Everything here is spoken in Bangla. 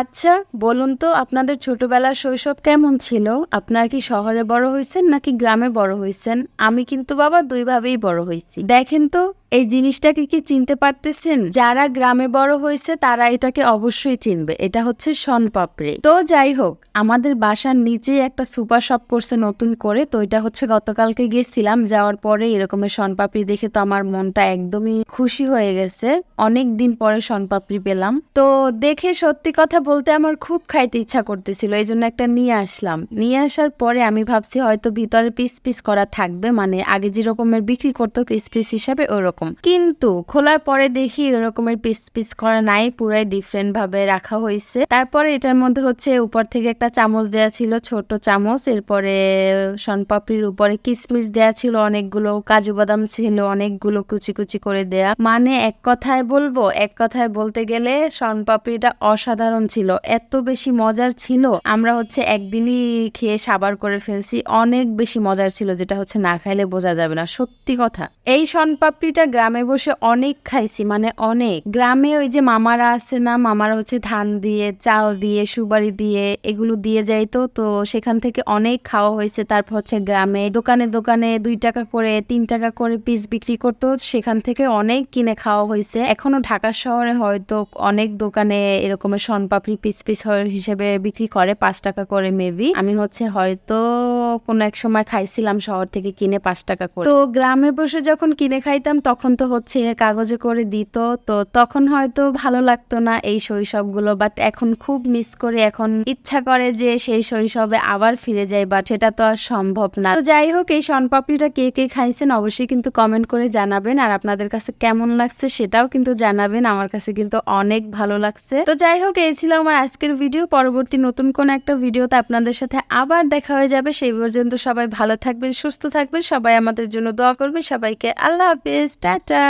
আচ্ছা বলুন তো আপনাদের ছোটবেলার শৈশব কেমন ছিল? আপনার কি শহরে বড় হয়েছেন নাকি গ্রামে বড় হয়েছেন আমি কিন্তু বাবা দুইভাবেই বড় হয়েছি দেখেন তো এই জিনিসটাকে কি চিনতে পারতেছেন? যারা গ্রামে বড় হয়েছে, তারা এটাকে অবশ্যই চিনবে। এটা হচ্ছে শনপাপড়ি তো যাই হোক, আমাদের বাসার নিচে একটা সুপার শপ করছে নতুন করে। তো এটা হচ্ছে গতকালকে গেছিলাম যাওয়ার পরে এরকমের শনপাপড়ি দেখে তো আমার মনটা একদমই খুশি হয়ে গেছে। অনেক দিন পরে শনপাপড়ি পেলাম। তো দেখে সত্যি কথা বলতে আমার খুব খাইতে ইচ্ছা করতেছিল এই জন্য একটা নিয়ে আসলাম। নিয়ে আসার পরে আমি ভাবছি হয়তো ভিতরে পিস পিস করা থাকবে মানে আগে যেরকমের বিক্রি করতো, পিস পিস হিসাবে ওরকম। কিন্তু খোলার পরে দেখি ওরকমের পিস পিস করা নাই, পুরাই ডিফারেন্ট ভাবে রাখা হয়েছে। তারপরে এটার মধ্যে হচ্ছে উপর থেকে একটা চামচ দেয়া ছিল, ছোট চামচ। এরপরে শনপাপড়ির উপরে কিসমিস দেয়া ছিল, অনেকগুলো কাজু বাদাম ছিল, অনেকগুলো কুচি কুচি করে দেয়া। মানে এক কথায় বলব, এক কথায় বলতে গেলে শনপাপড়িটা অসাধারণ ছিল, এত বেশি মজার ছিল। আমরা হচ্ছে একদিনই খেয়ে সাবার করে ফেলছি, অনেক বেশি মজার ছিল, যেটা হচ্ছে না খাইলে বোঝা যাবে না, সত্যি কথা। এই শনপাপড়িটা গ্রামে বসে অনেক খাইছি মানে অনেক। গ্রামে ওই যে মামারা আছে না, মামারা হচ্ছে ধান দিয়ে, চাল দিয়ে সুবারি দিয়ে এগুলো দিয়ে যাইতো তো সেখান থেকে অনেক খাওয়া হয়েছে। তারপর হচ্ছে গ্রামে দোকানে দোকানে দুই টাকা করে, তিন টাকা করে পিস বিক্রি করতো, সেখান থেকে অনেক কিনে খাওয়া হয়েছে। এখনও ঢাকা শহরে হয়তো অনেক দোকানে এরকমের শনপাপড়ি পিস পিস হিসেবে বিক্রি করে, পাঁচ টাকা করে মেবি আমি হচ্ছে হয়তো কোনো এক সময় খাইছিলাম শহর থেকে কিনে পাঁচ টাকা করে। তো গ্রামে বসে যখন কিনে খাইতাম, তখন তো হচ্ছে কাগজে করে দিত। তো তখন হয়তো ভালো লাগতো না এই শৈশবগুলো বাট এখন খুব মিস করে। এখন ইচ্ছা করে যে সেই শৈশবে আবার ফিরে যাই বাট সেটা তো আর সম্ভব না। তো যাই হোক, এই শনপাপড়িটা কে কে খাইছেন অবশ্যই কিন্তু কমেন্ট করে জানাবেন। আর আপনাদের কাছে কেমন লাগছে সেটাও কিন্তু জানাবেন। আমার কাছে কিন্তু অনেক ভালো লাগছে। তো যাই হোক, এই ছিল আমার আজকের ভিডিও পরবর্তী নতুন কোন একটা ভিডিওতে আপনাদের সাথে আবার দেখা হয়ে যাবে। সেই পর্যন্ত সবাই ভালো থাকবেন, সুস্থ থাকবেন, সবাই আমাদের জন্য দোয়া করবেন, সবাইকে আল্লাহ হাফেজ, টাটা।